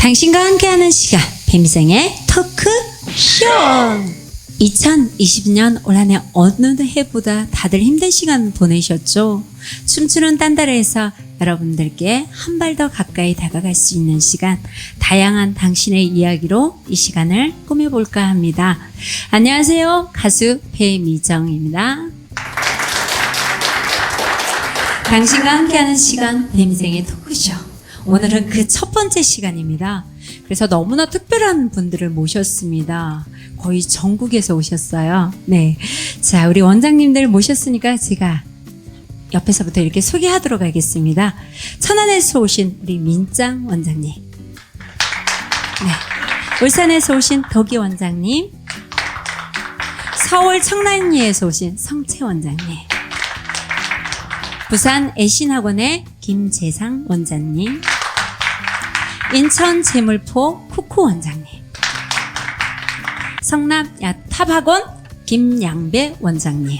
당신과 함께하는 시간 뱀생의 토크쇼 2020년 올 한해 어느 해보다 다들 힘든 시간 보내셨죠? 춤추는 딴따라에서 여러분들께 한 발 더 가까이 다가갈 수 있는 시간 다양한 당신의 이야기로 이 시간을 꾸며볼까 합니다. 안녕하세요 가수 배미정입니다. 당신과 함께하는 시간 뱀생의 토크쇼. 오늘은 그 첫 번째 시간입니다. 그래서 너무나 특별한 분들을 모셨습니다. 거의 전국에서 오셨어요. 네. 자, 우리 원장님들 모셨으니까 제가 옆에서부터 이렇게 소개하도록 하겠습니다. 천안에서 오신 우리 민짱 원장님. 네. 울산에서 오신 덕이 원장님. 서울 청량리에서 오신 성채 원장님. 부산 애신학원의 김재상 원장님, 인천 재물포 쿠쿠 원장님, 성남 야탑학원 김양배 원장님.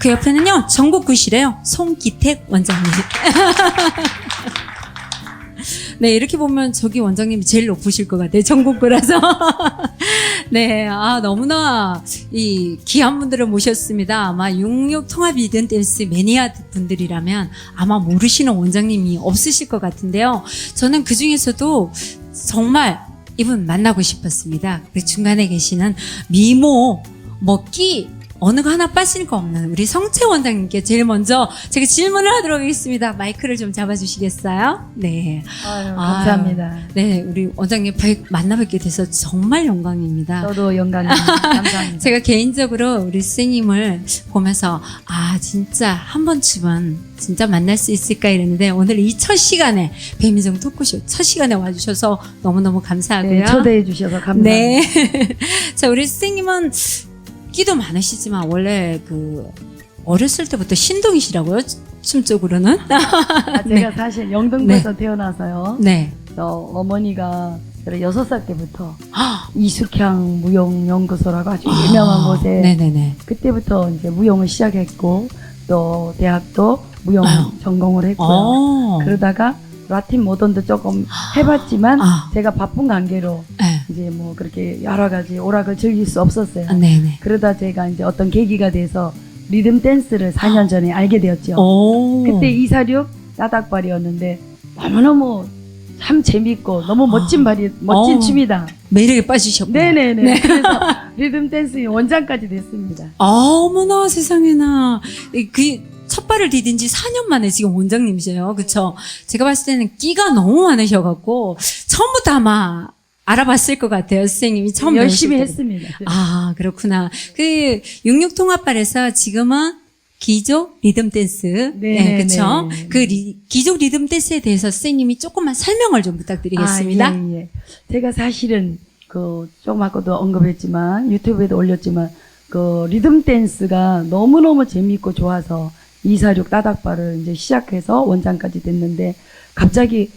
그 옆에는요 전국 구시래요 송기택 원장님. 네 이렇게 보면 저기 원장님이 제일 높으실 것 같아요 전국구라서. 네, 아, 너무나 이 귀한 분들을 모셨습니다. 아마 66 통합 이든 댄스 매니아 분들이라면 아마 모르시는 원장님이 없으실 것 같은데요. 저는 그 중에서도 정말 이분 만나고 싶었습니다. 그 중간에 계시는 미모, 먹기, 어느 거 하나 빠질 거 없는 우리 성채 원장님께 제일 먼저 제가 질문을 하도록 하겠습니다. 마이크를 좀 잡아주시겠어요? 네. 아유, 아, 감사합니다. 네, 우리 원장님 뵙- 만나 뵙게 돼서 정말 영광입니다. 저도 영광입니다. 감사합니다. 제가 개인적으로 우리 스님을 보면서 아 진짜 한 번쯤은 진짜 만날 수 있을까 이랬는데 오늘 이 첫 시간에 배민정 토크쇼 첫 시간에 와주셔서 너무너무 감사하고요. 네, 초대해 주셔서 감사합니다. 네. 자 우리 스님은 끼도 많으시지만 원래 그 어렸을 때부터 신동이시라고요? 춤 쪽으로는? 아, 제가 사실 영등포에서 태어나서요. 네. 저 어머니가 저를 여섯 살 때부터 아, 이숙향 무용 연구소라고 아주 유명한 곳에 네네네. 그때부터 이제 무용을 시작했고 또 대학도 무용 아유. 전공을 했고요. 어. 그러다가 라틴 모던도 조금 해봤지만 아. 제가 바쁜 관계로 네. 이제 뭐 그렇게 여러 가지 오락을 즐길 수 없었어요. 아, 네네. 그러다 제가 이제 어떤 계기가 돼서 리듬 댄스를 4년 전에 알게 되었죠. 오. 그때 246 따닥발이었는데 너무너무 참 재밌고 너무 멋진 발이 멋진 어. 춤이다. 매력에 빠지셨고. 네네네. 그래서 리듬 댄스의 원장까지 됐습니다. 아, 어머나 세상에나 이- 그 첫 발을 디딘 지 4년 만에 지금 원장님이세요. 그쵸? 제가 봤을 때는 끼가 너무 많으셔갖고 처음부터 아마 알아봤을 것 같아요. 선생님이 처음 열심히. 했습니다. 아, 그렇구나. 그 육육통합발에서 지금은 기족 리듬 댄스. 네? 네. 그 리- 기족 리듬 댄스에 대해서 선생님이 조금만 설명을 좀 부탁드리겠습니다. 아, 예, 예. 제가 사실은 그 조금 아까도 언급했지만 유튜브에도 올렸지만 그 리듬 댄스가 너무너무 재미있고 좋아서 246 따닥발을 이제 시작해서 원장까지 됐는데 갑자기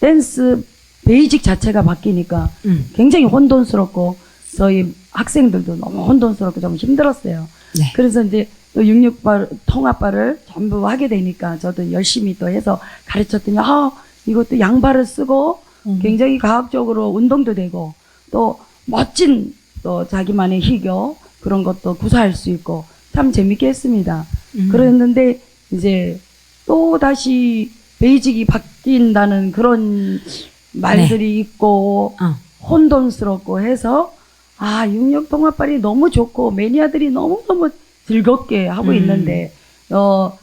댄스 베이직 자체가 바뀌니까 음. 굉장히 혼돈스럽고 저희 학생들도 너무 혼돈스럽고 좀 힘들었어요. 네. 그래서 이제 또 66발 통합발을 전부 하게 되니까 저도 열심히 또 해서 가르쳤더니 아 이것도 양발을 쓰고 음. 굉장히 과학적으로 운동도 되고 또 멋진 또 자기만의 희교 그런 것도 구사할 수 있고 참 재밌게 했습니다. 음. 그랬는데 이제 또 다시 베이직이 바뀐다는 그런 말들이 있고 어. 혼돈스럽고 해서 아 육육 동아발이 너무 좋고 매니아들이 너무 너무 즐겁게 하고 음. 있는데 어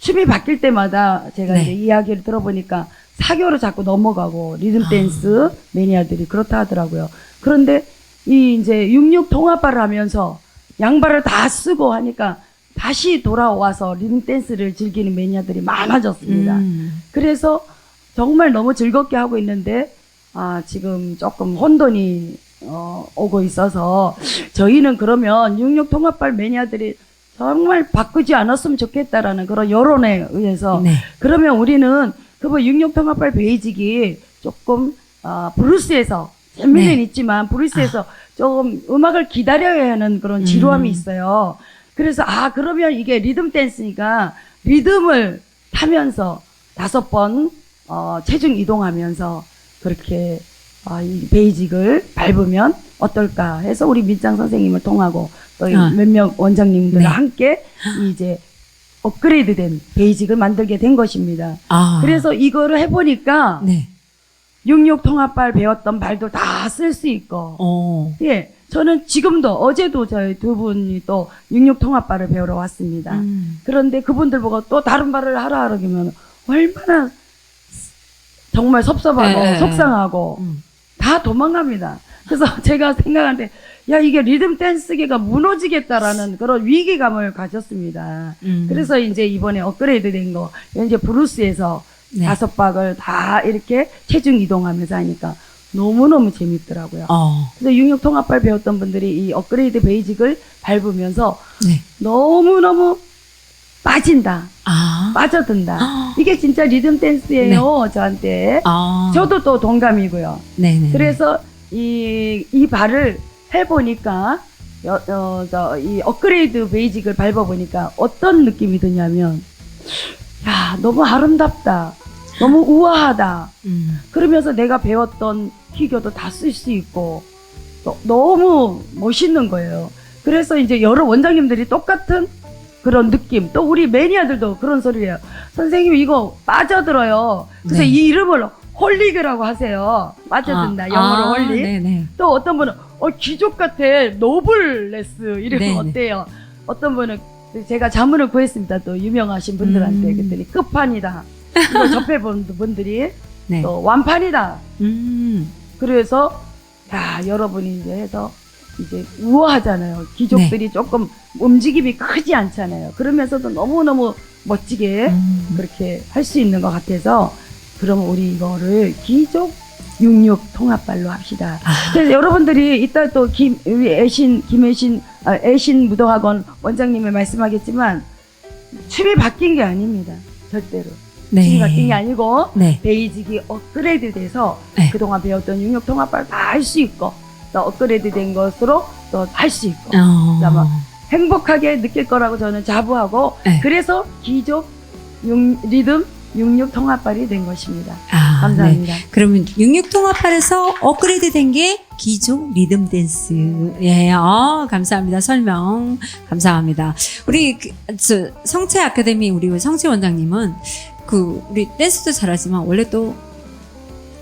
춤이 바뀔 때마다 제가 네. 이제 이야기를 들어보니까 사교로 자꾸 넘어가고 리듬 아. 댄스 매니아들이 그렇다 하더라고요. 그런데 이 이제 육육 동아발을 하면서 양발을 다 쓰고 하니까 다시 돌아와서 리듬 댄스를 즐기는 매니아들이 많아졌습니다. 음. 그래서 정말 너무 즐겁게 하고 있는데 아 지금 조금 혼돈이 어, 오고 있어서 저희는 그러면 육육 통합발 매니아들이 정말 바꾸지 않았으면 좋겠다라는 그런 여론에 의해서 네. 그러면 우리는 그뭐 육육 통합발 베이직이 조금 아 브루스에서 재미는 네. 있지만 브루스에서 조금 음악을 기다려야 하는 그런 지루함이 음. 있어요. 그래서 아 그러면 이게 리듬 댄스니까 리듬을 타면서 다섯 번 어, 체중 이동하면서 그렇게 아, 이 베이직을 밟으면 어떨까 해서 우리 밑장 선생님을 통하고 또 아. 몇몇 원장님들과 네. 함께 이제 업그레이드된 베이직을 만들게 된 것입니다. 아. 그래서 이거를 해보니까 네. 육육 통합발 배웠던 발도 다 쓸 수 있고 어. 예 저는 지금도 어제도 저희 두 분이 또 육육 통합발을 배우러 왔습니다. 음. 그런데 그분들 보고 또 다른 발을 하라 그러면 얼마나 정말 섭섭하고 예, 예, 속상하고 음. 다 도망갑니다. 그래서 제가 생각하는데 야 이게 리듬 댄스계가 무너지겠다라는 그런 위기감을 가졌습니다. 음. 그래서 이제 이번에 업그레이드 된 거 이제 브루스에서 네. 다섯 박을 다 이렇게 체중 이동하면서 하니까 너무너무 재밌더라고요. 어. 그래서 육육 통합발 배웠던 분들이 이 업그레이드 베이직을 밟으면서 네. 너무너무 빠진다. 아. 빠져든다. 아. 이게 진짜 리듬 댄스예요, 저한테. 아. 저도 또 동감이고요. 네네. 그래서 이, 이 발을 해보니까, 여, 어, 저, 이 업그레이드 베이직을 밟아보니까 어떤 느낌이 드냐면, 야, 너무 아름답다. 너무 우아하다. 음. 그러면서 내가 배웠던 피겨도 다 쓸 수 있고, 또 너무 멋있는 거예요. 그래서 이제 여러 원장님들이 똑같은 그런 느낌, 또 우리 매니아들도 그런 소리를 해요. 선생님, 이거 빠져들어요. 그래서 네. 이 이름을 홀릭이라고 하세요. 빠져든다. 아, 영어로 아, 홀릭. 네네. 또 어떤 분은, 어, 귀족 같아. 노블레스. 이러면 네네. 어때요? 어떤 분은 제가 자문을 구했습니다. 또 유명하신 분들한테. 음. 그랬더니 끝판이다. 이거 접해본 분들이 네. 또 완판이다. 음. 그래서 야 여러분이 이제 해서 이제 우아하잖아요. 귀족들이 네. 조금 움직임이 크지 않잖아요. 그러면서도 너무 너무 멋지게 음. 그렇게 할 수 있는 것 같아서 그럼 우리 이거를 귀족 육육 통합발로 합시다. 아. 그래서 여러분들이 이따 또 김, 우리 애신 김애신 아, 애신 무도학원 원장님이 말씀하겠지만 춤이 바뀐 게 아닙니다. 절대로 네. 춤이 바뀐 게 아니고 네. 베이직이 업그레이드 돼서 네. 그동안 배웠던 육육 통합발 다 할 수 있고 또 업그레이드 된 것으로 또 할 수 있고 어. 아마 행복하게 느낄 거라고 저는 자부하고 네. 그래서 기족 육, 리듬 육육 통합발이 된 것입니다. 아, 감사합니다. 네. 그러면 육육 통합발에서 업그레이드 된 게 기존 리듬 댄스. 예, 어, 감사합니다. 설명 감사합니다. 우리 그, 저, 성채 아카데미 우리 성채 원장님은 그 우리 댄스도 잘하지만 원래 또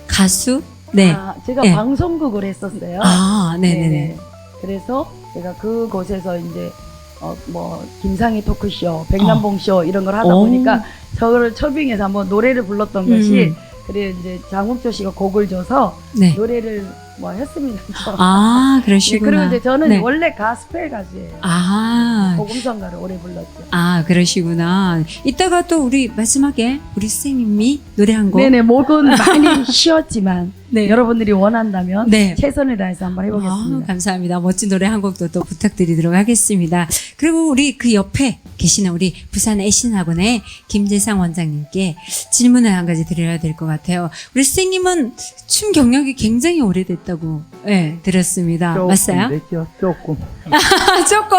가수. 네. 아, 제가 네. 방송국을 했었어요. 아, 네네네. 네네. 그래서 제가 그곳에서 이제 어, 뭐 김상희 토크쇼, 백남봉 쇼 이런 걸 하다 오. 보니까 저를 초빙해서 한번 노래를 불렀던 음. 것이 그래 이제 장욱조 씨가 곡을 줘서 네. 노래를 뭐 했습니다. 아, 네, 그러시구나. 그리고 이제 저는 네. 원래 가스펠 가수예요. 아, 복음성가를 오래 불렀죠. 아, 그러시구나. 이따가 또 우리 마지막에 우리 선생님이 노래 한 곡. 네네 목은 많이 쉬었지만 네. 여러분들이 원한다면 네. 최선을 다해서 한번 해보겠습니다. 아, 감사합니다. 멋진 노래 한 곡도 또 부탁드리도록 하겠습니다. 그리고 우리 그 옆에 계시는 우리 부산 애신학원의 김재상 원장님께 질문을 한 가지 드려야 될 것 같아요. 우리 선생님은 춤 경력이 굉장히 오래됐다고 네, 들었습니다. 조금 맞아요? 됐죠. 조금. 아, 조금.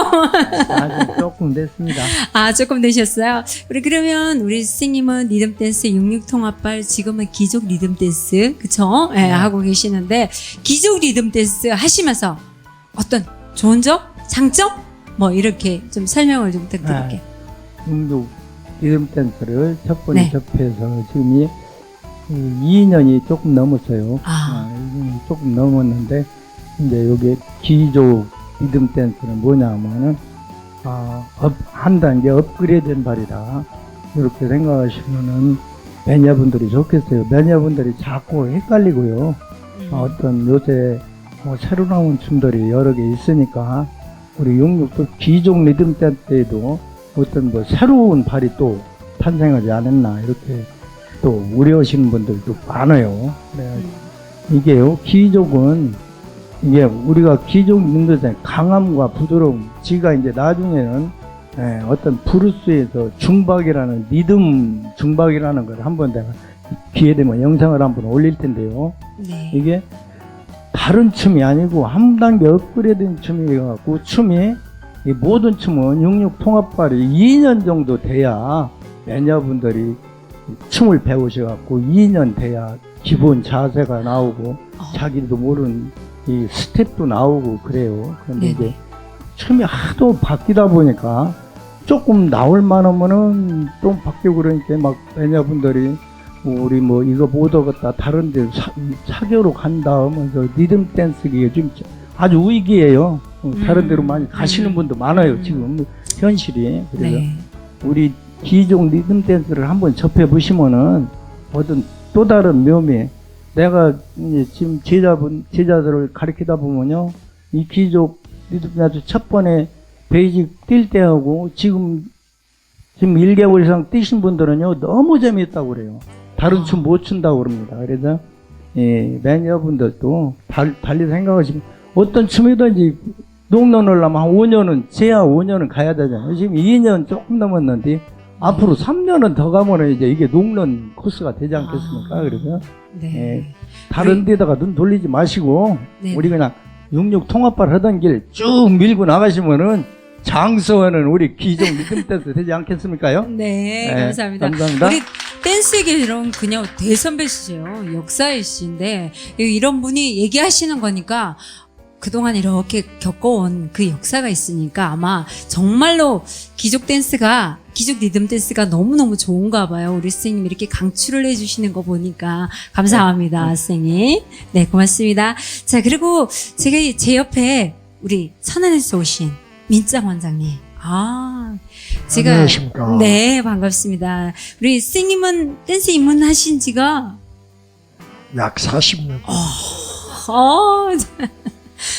아주 조금 됐습니다. 아, 조금 되셨어요? 우리 그러면 우리 선생님은 리듬 댄스 육육통합발 지금은 기족 리듬 댄스 그쵸? 예, 네. 하고 계시는데 기족 리듬 댄스 하시면서 어떤 좋은 점? 장점? 뭐 이렇게 좀 설명을 좀 부탁드릴게요. 중국 리듬 댄스를 첫 번에 네. 접해서 지금이 2년이 조금 넘었어요. 아. 아, 2년이 조금 넘었는데 이제 여기 기조 리듬 댄스는 뭐냐면은 아, 업, 한 단계 업그레이드된 발이다. 이렇게 생각하시면은 매니아분들이 좋겠어요. 매니아분들이 자꾸 헷갈리고요. 음. 어, 어떤 요새 뭐 새로 나온 춤들이 여러 개 있으니까 우리 용육도 기종 리듬 댄스에도 어떤 뭐 새로운 발이 또 탄생하지 않았나 이렇게 또 우려하시는 분들도 많아요. 네. 이게요 기족은 이게 우리가 기종 리듬 댄스 강함과 부드러움 지가 이제 나중에는 예, 어떤 브루스에서 중박이라는 리듬 중박이라는 걸 한번 내가 기회 되면 영상을 한번 올릴 텐데요. 네. 이게 다른 춤이 아니고 한 단계 업그레이드된 춤이갖고 춤이 이 모든 춤은 육육 통합발이 2년 정도 돼야 매니아분들이 춤을 배우셔갖고 2년 돼야 기본 자세가 나오고 어. 자기도 모르는 이 스텝도 나오고 그래요. 그런데 네네. 이제 춤이 하도 바뀌다 보니까 조금 나올 만하면은 좀 바뀌고 그러니까 막 매니아분들이 우리 뭐 이거 못 얻었다 다른 데 사, 사교로 간다 하면서 리듬 댄스기가 좀 아주 위기예요. 어, 다른 음. 데로 많이 가시는 음. 분도 많아요 음. 지금 현실이. 그래서 네. 우리 기종 리듬 댄스를 한번 접해 보시면은 어떤 또 다른 묘미 내가 이제 지금 제자분 제자들을 가르치다 보면요 이 기족 리듬 댄스 첫 번에 베이직 뛸 때하고 지금 지금 1개월 이상 뛰신 분들은요 너무 재미있다고 그래요 다른 아. 춤못 춘다고 그럽니다 그래서 예, 매니아분들도 달, 달리 생각하시면 어떤 춤이든지 농론을 하면 한 5년은 제야 5년은 가야 되잖아요 지금 2년 조금 넘었는데 앞으로 3년은 더 가면은 이제 이게 농론 코스가 되지 않겠습니까? 아. 그래서 네. 예. 다른 데다가 눈 돌리지 마시고 네. 우리 그냥 육육 통합발 하던 길 쭉 밀고 나가시면은 장수하는 우리 기종 리듬 댄스 되지 않겠습니까요? 네, 네, 감사합니다. 감사합니다. 우리 댄스계 이런 그냥 대선배시죠. 역사이신데 이런 분이 얘기하시는 거니까 그동안 이렇게 겪어온 그 역사가 있으니까 아마 정말로 기족 댄스가 기족 리듬 댄스가 너무너무 좋은가 봐요. 우리 선생님 이렇게 강추를 해주시는 거 보니까 감사합니다, 선생님. 네, 고맙습니다. 자, 그리고 제가 이- 제 옆에 우리 천안에서 오신 민짱 원장님. 아, 제가 안녕하십니까. 네, 반갑습니다. 우리 선생님은 댄스 입문하신 지가 약 40년. 어,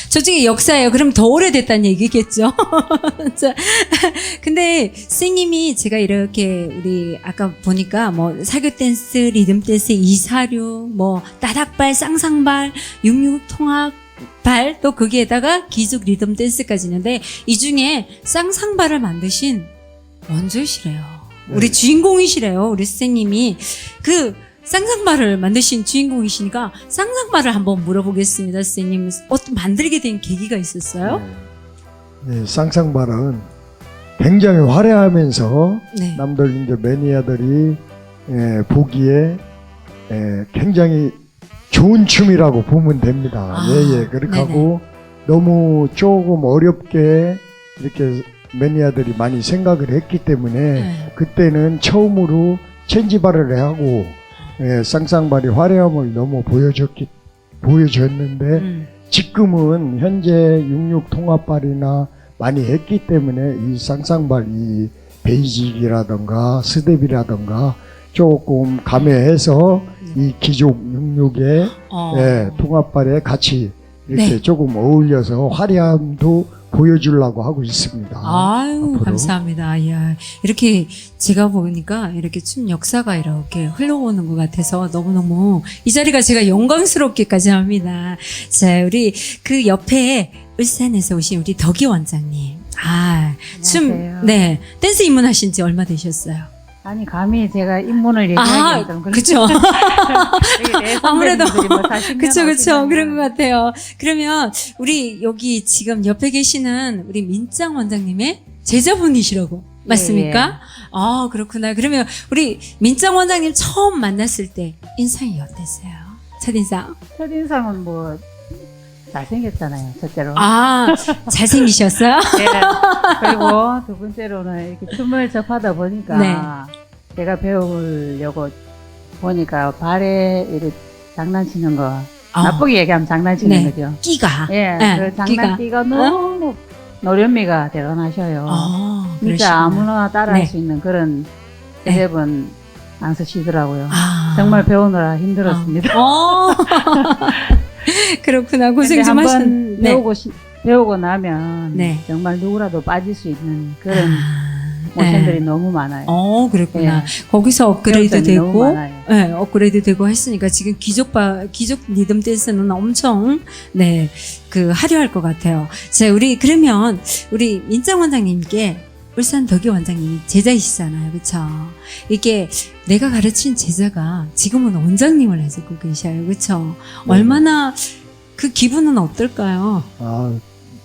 저쪽에 역사예요. 그럼 더 오래됐다는 얘기겠죠. 자, 근데 선생님이 제가 이렇게 우리 아까 보니까 뭐 사교 댄스, 리듬 댄스, 이사류, 뭐 따닥발, 쌍상발, 육육 통합 발, 또 거기에다가 기숙 리듬 댄스까지 있는데 이 중에 쌍상발을 만드신 원조시래요. 우리 네. 주인공이시래요. 우리 선생님이 그 쌍쌍발을 만드신 주인공이시니까 쌍쌍발을 한번 물어보겠습니다, 선생님. 어떤 만들게 된 계기가 있었어요? 네, 쌍쌍발은 굉장히 화려하면서 네. 남들 이제 매니아들이 예, 보기에 예, 굉장히 좋은 춤이라고 보면 됩니다. 아, 예, 예. 그렇게 하고 너무 조금 어렵게 이렇게 매니아들이 많이 생각을 했기 때문에 네. 그때는 처음으로 체인지발을 하고 예, 쌍쌍발이 화려함을 너무 보여줬기 보여줬는데 음. 지금은 현재 육육 통합발이나 많이 했기 때문에 이 쌍쌍발 이 베이직이라던가 스텝이라던가 조금 감해해서 이 기존 육육의 어. 예, 통합발에 같이 이렇게 네. 조금 어울려서 화려함도 보여주려고 하고 있습니다. 아유, 앞으로. 감사합니다. 이야, 이렇게 제가 보니까 이렇게 춤 역사가 이렇게 흘러오는 것 같아서 너무너무 이 자리가 제가 영광스럽기까지 합니다. 자, 우리 그 옆에 울산에서 오신 우리 덕이 원장님. 아, 춤, 안녕하세요. 네. 댄스 입문하신 지 얼마 되셨어요? 아니 감히 제가 인문을 아, 얘기하기는 좀 그렇- 그쵸. 되게 내 아무래도 선배님들이 뭐 40년 그쵸, 그쵸. 하시면 그런 것 같아요. 그러면 우리 여기 지금 옆에 계시는 우리 민짱 원장님의 제자분이시라고. 맞습니까? 예. 아, 그렇구나. 그러면 우리 민짱 원장님 처음 만났을 때 인상이 어땠어요? 첫인상? 첫인상은 뭐 잘생겼잖아요 첫째로 아, 잘생기셨어요? 네. 그리고 두 번째로는 이렇게 춤을 접하다 보니까 네. 제가 배우려고 보니까 발에 이렇게 장난치는 거 아, 나쁘게 얘기하면 장난치는 네. 거죠 끼가. 예, 네, 그 끼가. 장난기가 너무 노련미가 대단하셔요 아, 진짜 그러시구나. 아무나 따라할 네. 수 있는 그런 네. 스텝은 안 쓰시더라고요 아. 정말 배우느라 힘들었습니다. 어. 그렇구나. 고생 근데 좀 한번 하신. 네. 배우고 시- 배우고 나면 네. 정말 누구라도 빠질 수 있는 그런 아, 모션들이 네. 너무 많아요. 어, 그랬구나. 예. 거기서 업그레이드 되고. 네, 업그레이드 되고 했으니까 지금 기족 바, 기족 리듬 댄스는 엄청, 네, 그, 화려할 것 같아요. 자, 우리, 그러면, 우리 민짱 원장님께 울산 덕이 원장님이 제자이시잖아요. 그쵸? 이게 내가 가르친 제자가 지금은 원장님을 해주고 계셔요. 그쵸? 네. 얼마나 그 기분은 어떨까요? 아,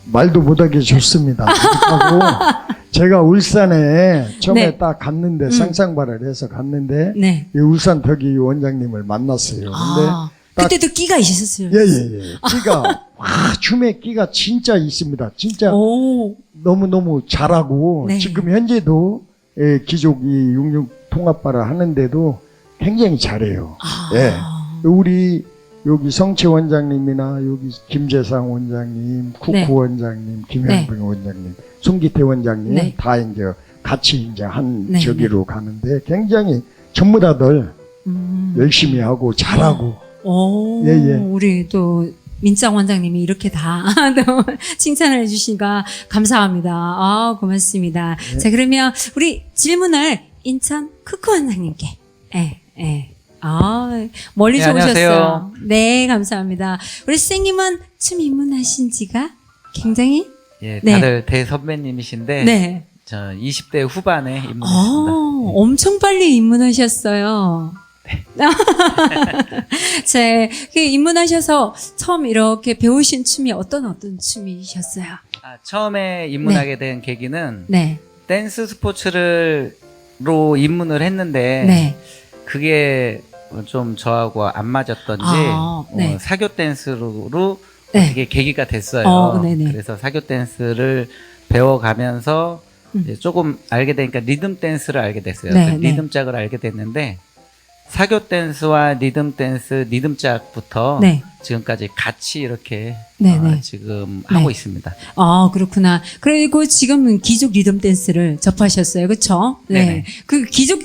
말도 못하게 좋습니다. 그렇다고 제가 울산에 처음에 네. 딱 갔는데 상상발을 해서 갔는데 네. 이 울산 덕이 원장님을 만났어요. 근데 아, 딱- 그때도 끼가 있으셨어요. 예 예 예 끼가 와 춤에 끼가 진짜 있습니다. 진짜 오, 너무 너무 잘하고 네. 지금 현재도 예, 기족 이 육육 통합발을 하는데도 굉장히 잘해요. 아, 예. 우리 여기 성채 원장님이나 여기 김재상 원장님, 쿠쿠 네. 원장님, 김현병 원장님, 송기태 원장님 네. 다 이제 같이 이제 한 네, 저기로 가는데 굉장히 전부 다들 음. 열심히 하고 잘하고 오, 예, 예. 우리 또 민짱 원장님이 이렇게 다 칭찬을 해주시니까 감사합니다. 아, 고맙습니다. 네. 자, 그러면 우리 질문을 인천 크크 원장님께. 예, 예. 아, 멀리서 네. 오셨어요. 네, 감사합니다. 우리 선생님은 춤 입문하신 지가 굉장히? 예, 네. 다들 대선배님이신데 네. 저 20대 후반에 아, 입문했습니다. 네. 엄청 빨리 입문하셨어요. 제, 그 입문하셔서 처음 이렇게 배우신 춤이 어떤 어떤 춤이셨어요? 아, 처음에 입문하게 된 계기는 네, 댄스 스포츠를로 입문을 했는데 네. 그게 좀 저하고 안 맞았던지 아, 네. 어, 사교 댄스로 네. 그게 계기가 됐어요. 어, 네네. 그래서 사교 댄스를 배워가면서 음. 조금 알게 되니까 리듬 댄스를 알게 됐어요. 네, 그 네. 리듬 짝을 알게 됐는데 사교 댄스와 리듬 댄스, 리듬 짝부터 네. 지금까지 같이 이렇게 네, 어, 네. 지금 네. 하고 있습니다. 아, 그렇구나. 그리고 지금은 기족 리듬 댄스를 접하셨어요. 그쵸? 네. 그 기족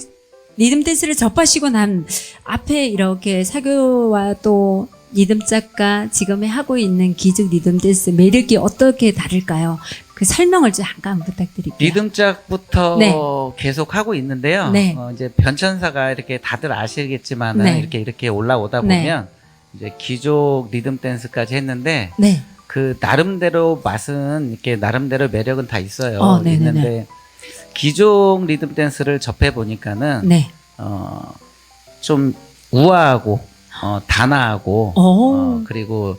리듬 댄스를 접하시고 난 앞에 이렇게 사교와 또 리듬 작가 지금 하고 있는 기족 리듬 댄스 매력이 어떻게 다를까요? 그 설명을 좀 잠깐 부탁드릴게요. 리듬 짝부터 네. 계속 하고 있는데요. 네. 어, 이제 변천사가 이렇게 다들 아시겠지만 은 네. 이렇게 이렇게 올라오다 네. 보면 이제 기족 리듬 댄스까지 했는데 네. 그 나름대로 맛은 이렇게 나름대로 매력은 다 있어요. 어, 네네네. 있는데 기종 리듬 댄스를 접해 보니까는 네. 어, 좀 우아하고 어, 단아하고 오. 어, 그리고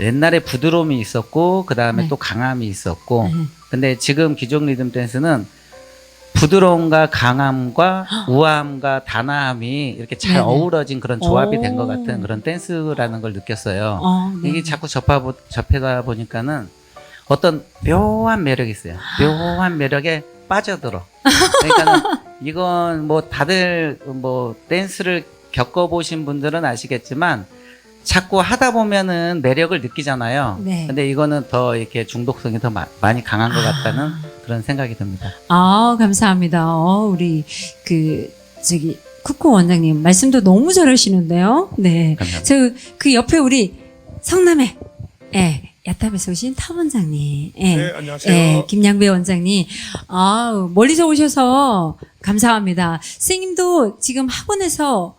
옛날에 부드러움이 있었고 그 다음에 네. 또 강함이 있었고 네. 근데 지금 기종 리듬 댄스는 부드러움과 강함과 우아함과 단아함이 이렇게 잘 네네. 어우러진 그런 조합이 된것 오. 같은 그런 댄스라는 걸 느꼈어요. 어, 네. 이게 자꾸 접하, 접해다 보니까는 어떤 묘한 매력이 있어요. 묘한 매력에 빠져들어. 그러니까는 이건 뭐 다들 뭐 댄스를 겪어보신 분들은 아시겠지만 자꾸 하다 보면은 매력을 느끼잖아요. 네. 근데 이거는 더 이렇게 중독성이 더 마- 많이 강한 것 같다는 그런 생각이 듭니다. 아, 감사합니다. 어, 우리 그 저기 쿠쿠 원장님 말씀도 너무 잘하시는데요. 네. 저 그 옆에 우리 성남에 예, 야탑에서 오신 타 원장님. 예. 네, 안녕하세요. 예, 김양배 원장님. 아, 멀리서 오셔서 감사합니다. 선생님도 지금 학원에서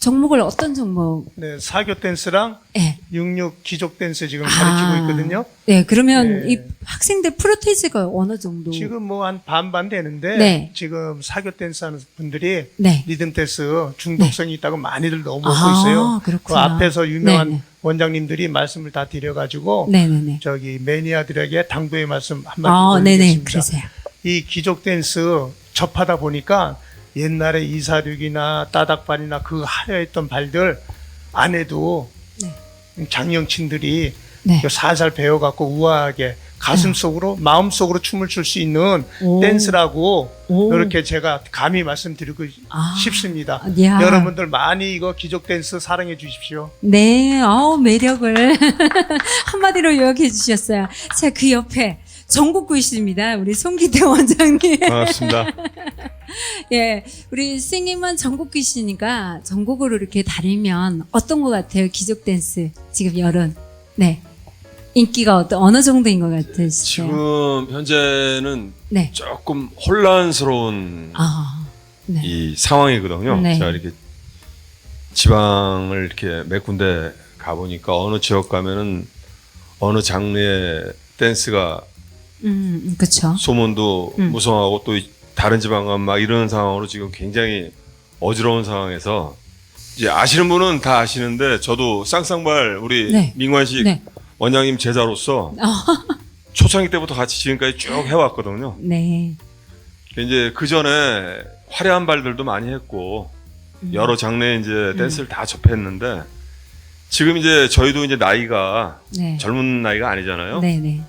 종목을 어떤 종목? 네, 사교 댄스랑 예. 육육 기족 댄스 지금 아. 가르치고 있거든요. 네, 그러면 네. 이 학생들 프로테이즈가 어느 정도? 지금 뭐 한 반반 되는데 네. 지금 사교 댄스 하는 분들이 네. 리듬 댄스 중독성이 있다고 많이들 너무 먹고 아, 있어요. 그 그렇구나. 앞에서 유명한 네네. 원장님들이 말씀을 다 드려가지고 네네네. 저기 매니아들에게 당부의 말씀 한마디 아, 네네. 드리겠습니다. 그러세요. 이 기족 댄스 접하다 보니까 옛날에 이사륙이나 따닥발이나 그 하여했던 발들 안 해도 장영친들이 네. 살살 배워갖고 우아하게 가슴 속으로 마음 속으로 춤을 출 수 있는 오. 댄스라고 오. 이렇게 제가 감히 말씀드리고 아. 싶습니다. 야. 여러분들 많이 이거 기족 댄스 사랑해 주십시오. 네, 아우, 매력을 한마디로 요약해 주셨어요. 자, 그 옆에 전국구 있습니다. 우리 송기태 원장님. 반갑습니다. 예, 우리 선생님은 전국구시니까 전국으로 이렇게 다니면 어떤 것 같아요? 기족 댄스. 지금 여름. 네. 인기가 어떤, 어느 정도인 것 같으세요? 지금 현재는 네. 조금 혼란스러운 아, 네. 이 상황이거든요. 네. 제가 이렇게 지방을 이렇게 몇 군데 가 보니까 어느 지역 가면은 어느 장르의 댄스가 음, 음, 그쵸. 소문도 음. 무성하고 또 다른 지방 가면 막 이러는 상황으로 지금 굉장히 어지러운 상황에서 이제 아시는 분은 다 아시는데 저도 쌍쌍발 우리 네. 민관식 네. 원장님 제자로서 아, 초창기 때부터 같이 지금까지 쭉 해왔거든요. 네. 이제 그 전에 화려한 발들도 많이 했고 음. 여러 장르의 이제 댄스를 다 접했는데 지금 이제 저희도 이제 나이가 네. 젊은 나이가 아니잖아요. 네, 네.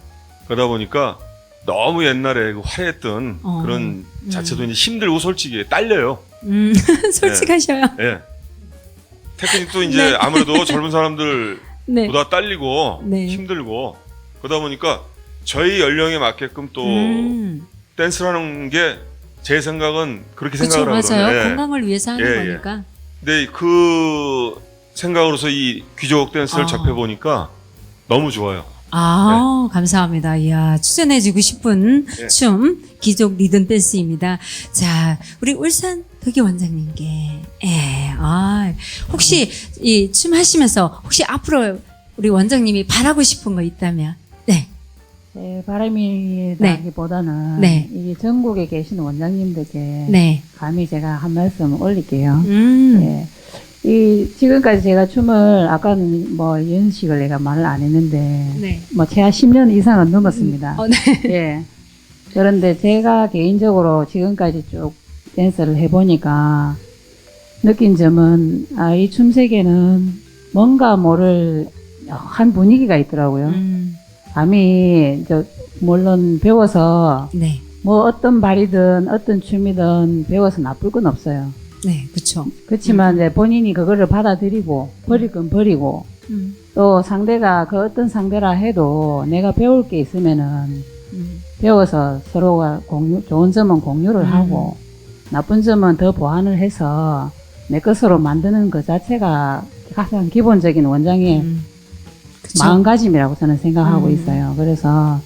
그러다 보니까 너무 옛날에 그 화려했던 어. 그런 음. 자체도 이제 힘들고 솔직히 딸려요. 음, 솔직하셔요. 예. 테크닉도 이제 네. 아무래도 젊은 사람들보다 네. 딸리고 네. 힘들고 그러다 보니까 저희 연령에 맞게끔 또 음. 댄스라는 게 제 생각은 그렇게 그렇죠, 생각을 맞아요. 하거든요. 예. 건강을 위해서 하는 예, 예. 거니까. 근데 그 생각으로서 이 귀족 댄스를 아. 접해 보니까 너무 좋아요. 아, 감사합니다. 이야, 추천해주고 싶은 네. 춤, 기족 리듬 댄스입니다. 자, 우리 울산 덕기 원장님께, 예, 아, 혹시 이 춤 하시면서 혹시 앞으로 우리 원장님이 바라고 싶은 거 있다면, 네, 제 바람이 네. 나기보다는 네. 이 전국에 계신 원장님들께 네, 감히 제가 한 말씀 올릴게요. 음, 예. 이 지금까지 제가 춤을 아까는 뭐 연식을 내가 말을 안 했는데 네, 뭐 최하 10년 이상은 넘었습니다. 어, 네, 예. 그런데 제가 개인적으로 지금까지 쭉 댄스를 해보니까 느낀 점은 아, 이 춤 세계는 뭔가 모를 한 분위기가 있더라고요. 음, 감히 저 물론 배워서 네, 뭐 어떤 발이든 어떤 춤이든 배워서 나쁠 건 없어요. 네, 그쵸. 그렇지만 이제 본인이 그거를 받아들이고 버릴 건 버리고 음, 또 상대가 그 어떤 상대라 해도 내가 배울 게 있으면은 음, 배워서 서로가 공유, 좋은 점은 공유를 음. 하고 나쁜 점은 더 보완을 해서 내 것으로 만드는 것 자체가 가장 기본적인 원장의 음. 마음가짐이라고 저는 생각하고 음. 있어요. 그래서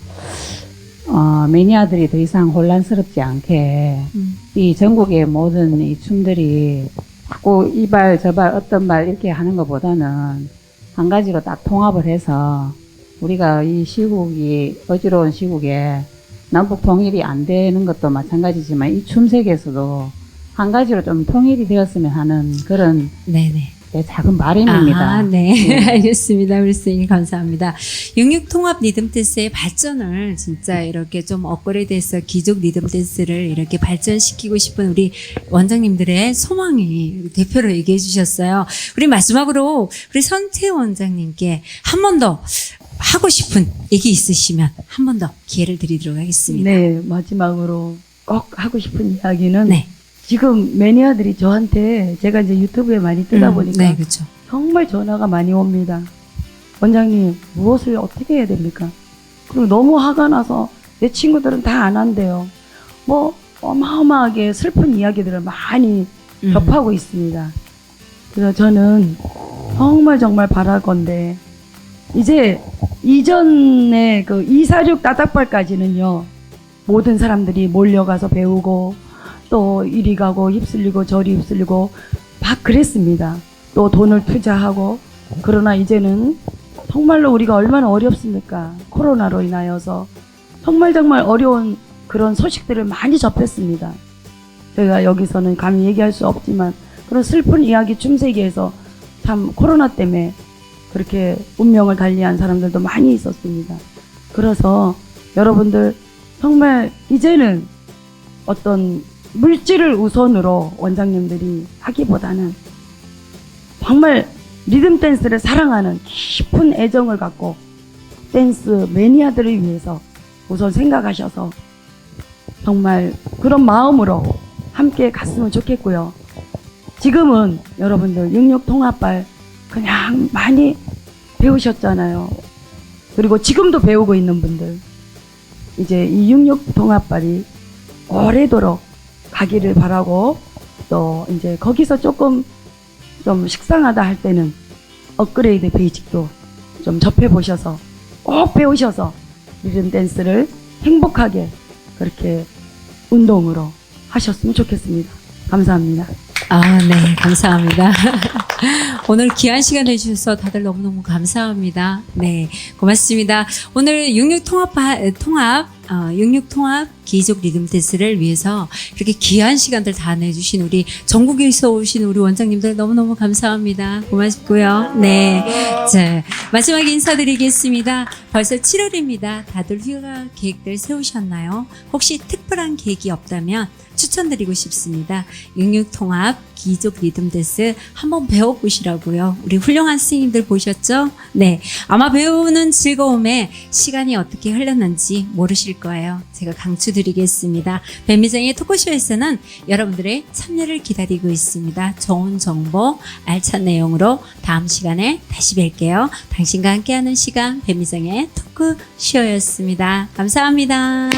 어, 매니아들이 더 이상 혼란스럽지 않게 음, 이 전국의 모든 이 춤들이 자꾸 이발 저발 어떤 발 이렇게 하는 것보다는 한 가지로 딱 통합을 해서 우리가 이 시국이 어지러운 시국에 남북 통일이 안 되는 것도 마찬가지지만 이 춤 세계에서도 한 가지로 좀 통일이 되었으면 하는 그런 네네. 제 작은 바람입니다. 아, 네. 알겠습니다. 우리 선생님 감사합니다. 육육통합 리듬 댄스의 발전을 진짜 이렇게 좀 업그레이드해서 기존 리듬 댄스를 이렇게 발전시키고 싶은 우리 원장님들의 소망이 대표로 얘기해 주셨어요. 우리 마지막으로 우리 선태 원장님께 한 번 더 하고 싶은 얘기 있으시면 한 번 더 기회를 드리도록 하겠습니다. 네, 마지막으로 꼭 하고 싶은 이야기는 네. 지금 매니아들이 저한테 제가 이제 유튜브에 많이 뜨다 음, 보니까 네, 그렇죠. 정말 전화가 많이 옵니다. 원장님, 무엇을 어떻게 해야 됩니까? 그리고 너무 화가 나서 내 친구들은 다 안 한대요. 뭐 어마어마하게 슬픈 이야기들을 많이 음. 접하고 있습니다. 그래서 저는 정말 정말 바랄 건데 이제 이전에 그246 따닥발까지는요 모든 사람들이 몰려가서 배우고 또 이리 가고 휩쓸리고 저리 휩쓸리고 막 그랬습니다. 또 돈을 투자하고 그러나 이제는 정말로 우리가 얼마나 어렵습니까? 코로나로 인하여서 정말 정말 어려운 그런 소식들을 많이 접했습니다. 제가 여기서는 감히 얘기할 수 없지만 그런 슬픈 이야기 춤세계에서 참 코로나 때문에 그렇게 운명을 달리한 사람들도 많이 있었습니다. 그래서 여러분들 정말 이제는 어떤 물질을 우선으로 원장님들이 하기보다는 정말 리듬 댄스를 사랑하는 깊은 애정을 갖고 댄스 매니아들을 위해서 우선 생각하셔서 정말 그런 마음으로 함께 갔으면 좋겠고요. 지금은 여러분들 육육 통합발 그냥 많이 배우셨잖아요. 그리고 지금도 배우고 있는 분들 이제 이 육육 통합발이 오래도록 가기를 바라고 또 이제 거기서 조금 좀 식상하다 할 때는 업그레이드 베이직도 좀 접해 보셔서 꼭 배우셔서 리듬 댄스를 행복하게 그렇게 운동으로 하셨으면 좋겠습니다. 감사합니다. 아, 네, 감사합니다. 오늘 귀한 시간 내주셔서 다들 너무너무 감사합니다. 네, 고맙습니다. 오늘 육육 통합, 통합, 어, 육육 통합 기족 리듬 댄스를 위해서 이렇게 귀한 시간들 다 내주신 우리 전국에서 오신 우리 원장님들 너무너무 감사합니다. 고맙고요. 네. 자, 마지막에 인사드리겠습니다. 벌써 7월입니다. 다들 휴가 계획들 세우셨나요? 혹시 특별한 계획이 없다면 추천드리고 싶습니다. 육육통합 기족 리듬 댄스 한번 배워보시라고요. 우리 훌륭한 스님들 보셨죠? 네. 아마 배우는 즐거움에 시간이 어떻게 흘렀는지 모르실 거예요. 제가 강추드리겠습니다. 뱀미장의 토크쇼에서는 여러분들의 참여를 기다리고 있습니다. 좋은 정보, 알찬 내용으로 다음 시간에 다시 뵐게요. 당신과 함께하는 시간 뱀미장의 토크쇼였습니다. 감사합니다.